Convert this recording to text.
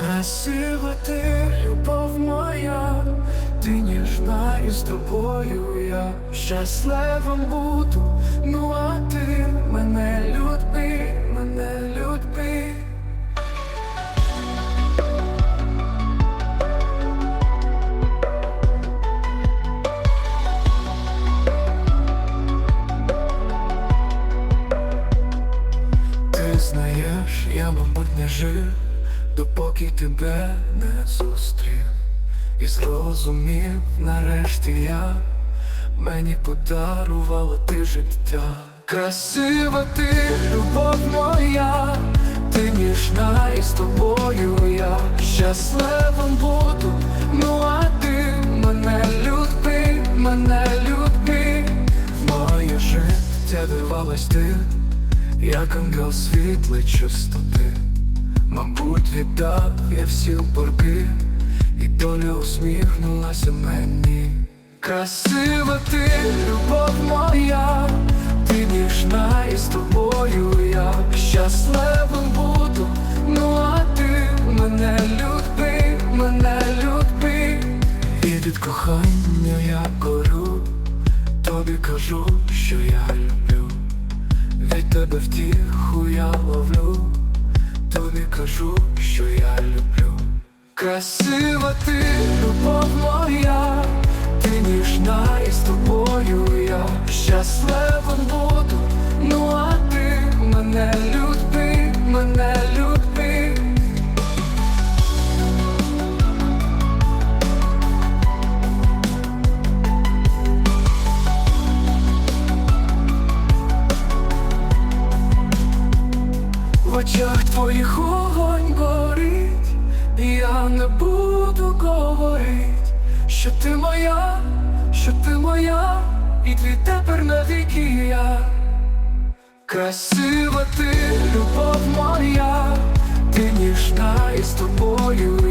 Красива ти, любов моя, ти ніжна і з тобою я щасливим буду, ну а ти мене люби, мене люби. Ти знаєш, я, мабуть, не жив, допоки тебе не зустрів. І зрозумів, нарешті я мені подарувала ти життя. Красива ти, любов моя, ти ніжна і з тобою я. Щасливим буду, ну а ти мене люби, мене люби, моє життя вирвалась ти як ангел світлий чистоти, мабуть, віддав я всі борги, і доля усміхнулася мені. Красива ти, любов моя, ти ніжна і з тобою я щасливим буду, ну а ти мене люби, мене люби, і від кохання я горю, тобі кажу, що я люблю. Від тебе втіху я ловлю, тобі кажу, що я люблю. Красива ти, любов моя, ти ніжна і з тобою я щасливим буду, ну а ти мене В очах твоїх огонь горить, і я не буду говорить, що ти моя, що ти моя, і твій тепер навіки я. Красива ти, любов моя, ти ніжна і з тобою